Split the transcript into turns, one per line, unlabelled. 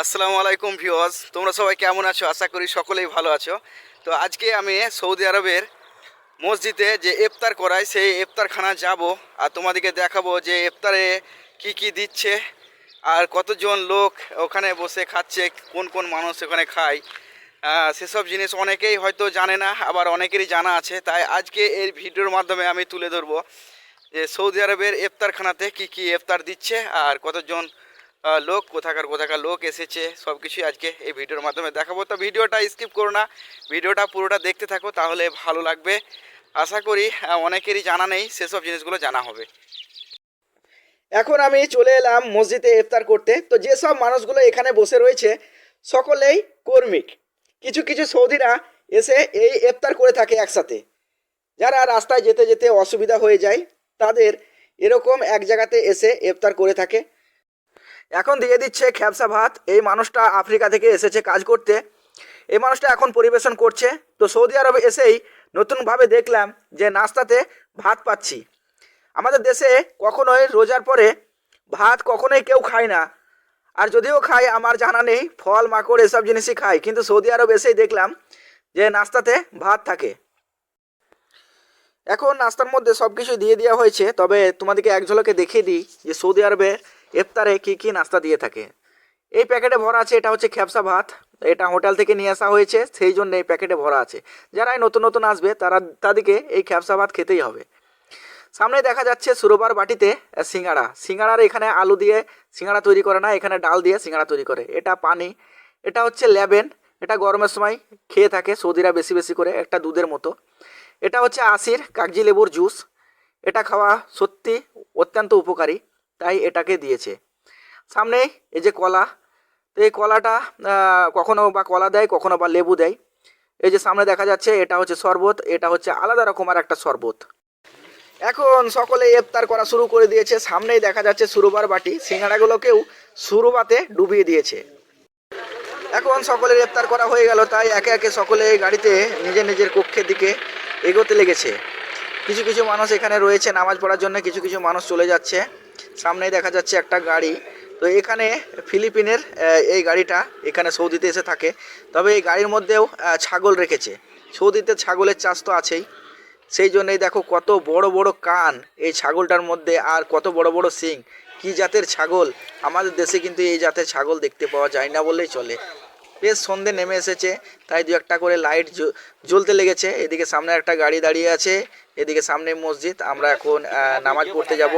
আসসালামু আলাইকুম ভিউয়ার্স, তোমরা সবাই কেমন আছো? আশা করি সকলেই ভালো আছো। তো আজকে আমি সৌদি আরবের মসজিদে যে ইফতার করায়, সেই ইফতারখানা যাব আর তোমাদেরকে দেখাবো যে ইফতারে কি কি দিচ্ছে আর কতজন লোক ওখানে বসে খাচ্ছে, কোন কোন মানুষ ওখানে খায়। সেসব জিনিস অনেকেই হয়তো জানে না, আবার অনেকেরই জানা আছে। তাই আজকে এই ভিডিওর মাধ্যমে আমি তুলে ধরবো যে সৌদি আরবের ইফতারখানাতে কি কি ইফতার দিচ্ছে আর কতজন লোক, কোথাকার কোথাকার লোক এসেছে সব কিছুই আজকে এই ভিডিওর মাধ্যমে দেখাবো। তো ভিডিওটা স্কিপ করো না, ভিডিওটা পুরোটা দেখতে থাকো, তাহলে ভালো লাগবে। আশা করি অনেকেরই জানা নেই, সেসব জিনিসগুলো জানা হবে। এখন আমি চলে এলাম মসজিদে ইফতার করতে। তো যেসব মানুষগুলো এখানে বসে রয়েছে, সকলেই কর্মিক কিছু কিছু সৌদিরা এসে এই ইফতার করে থাকে একসাথে। যারা রাস্তায় যেতে যেতে অসুবিধা হয়ে যায়, তাদের এরকম এক জায়গাতে এসে ইফতার করে থাকে। এখন দিয়ে দিচ্ছে খ্যাপসা ভাত। এই মানুষটা আফ্রিকা থেকে এসেছে কাজ করতে। এই মানুষটা এখন পরিবেশন করছে। তো সৌদি আরবে এসেই নতুনভাবে দেখলাম যে নাস্তাতে ভাত পাচ্ছি। আমাদের দেশে কখনোই রোজার পরে ভাত কখনোই কেউ খায় না। আর যদিও খায়, আমার জানা নেই, ফল, মাকড়, এসব জিনিসই খায়। কিন্তু সৌদি আরব এসেই দেখলাম যে নাস্তাতে ভাত থাকে। এখন নাস্তার মধ্যে সব কিছু দিয়ে দেওয়া হয়েছে। তবে তোমাদেরকে এক ঝলকে দেখিয়ে দিই যে সৌদি আরবে ইফতারে কী কী নাস্তা দিয়ে থাকে। এই প্যাকেটে ভরা আছে, এটা হচ্ছে খ্যাপসা ভাত। এটা হোটেল থেকে নিয়ে আসা হয়েছে, সেই জন্য এই প্যাকেটে ভরা আছে। যারা নতুন নতুন আসবে, তারা, তাদেরকে এই খ্যাপসা ভাত খেতেই হবে। সামনে দেখা যাচ্ছে সুরোবার বাটিতে সিঙ্গাড়া। সিঙ্গাড়ার এখানে আলু দিয়ে সিঙ্গাড়া তৈরি করে না, এখানে ডাল দিয়ে সিঙ্গাড়া তৈরি করে। এটা পানি, এটা হচ্ছে লেবেন। এটা গরমের সময় খেয়ে থাকে, সৌদিরা বেশি বেশি করে, একটা দুধের মতো। এটা হচ্ছে আশির কাগজি লেবুর জুস। এটা খাওয়া সত্যি অত্যন্ত উপকারী। তাই এটাকে দিয়েছে। সামনে এই যে কলা, তো এই কলাটা কখনো বা কলা দেয়, কখনো বা লেবু দেয়। এই যে সামনে দেখা যাচ্ছে, এটা হচ্ছে শরবত, এটা হচ্ছে আলাদা রকমের একটা শরবত। এখন সকলে ইফতার করা শুরু করে দিয়েছে। সামনেই দেখা যাচ্ছে সুরুবার বাটি। সিঙ্গাড়াগুলোকেও সুরুবাতে ডুবিয়ে দিয়েছে। এখন সকলের ইফতার করা হয়ে গেল, তাই একে একে সকলে গাড়িতে নিজের নিজের কক্ষের দিকে এগোতে লেগেছে। কিছু কিছু মানুষ এখানে রয়েছে, নামাজ পড়ার জন্য কিছু কিছু মানুষ চলে যাচ্ছে। সামনেই দেখা যাচ্ছে একটা গাড়ি। তো এখানে ফিলিপিনের এই গাড়িটা এখানে সৌদিতে এসে থাকে। তবে এই গাড়ির মধ্যেও ছাগল রেখেছে। সৌদিতে ছাগলের চাষ তো আছেই। সেই জন্যই দেখো কত বড় বড় কান এই ছাগলটার মধ্যে আর কত বড় বড় সিং কি জাতের ছাগল? আমাদের দেশে কিন্তু এই জাতের ছাগল দেখতে পাওয়া যায় না বললেই চলে। বেশ সন্ধে নেমে এসেছে, তাই দু একটা করে লাইট জ্ব- জ্বলতে লেগেছে। এদিকে সামনে একটা গাড়ি দাঁড়িয়ে আছে, এদিকে সামনে মসজিদ, আমরা এখন নামাজ পড়তে যাব।